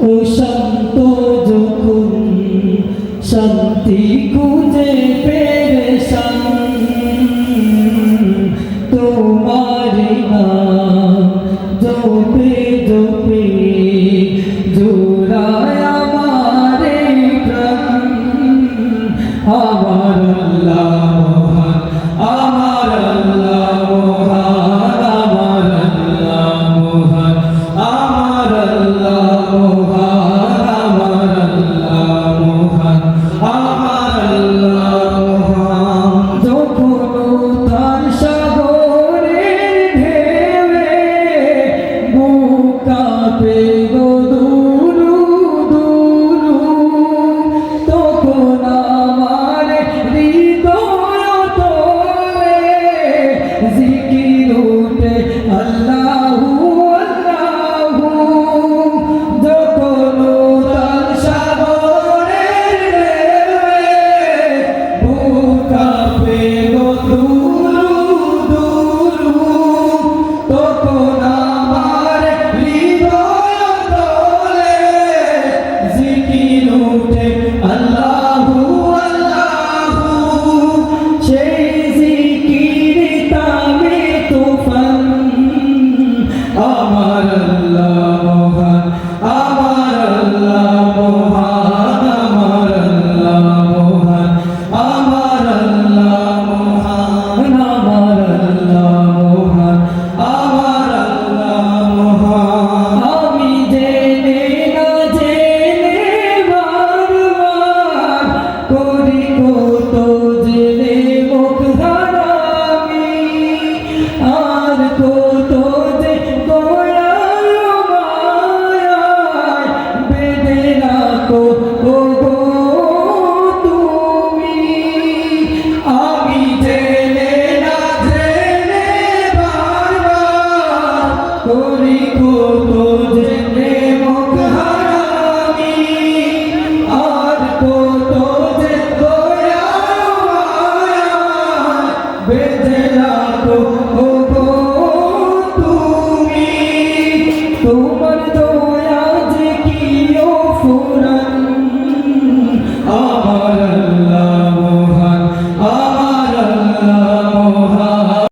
ও শান্ত যখন শান্তি খুঁজে পেরেশান তোমার জপে জপে জোড়ায় আমারে প্রাণ আমার Oh. Ah.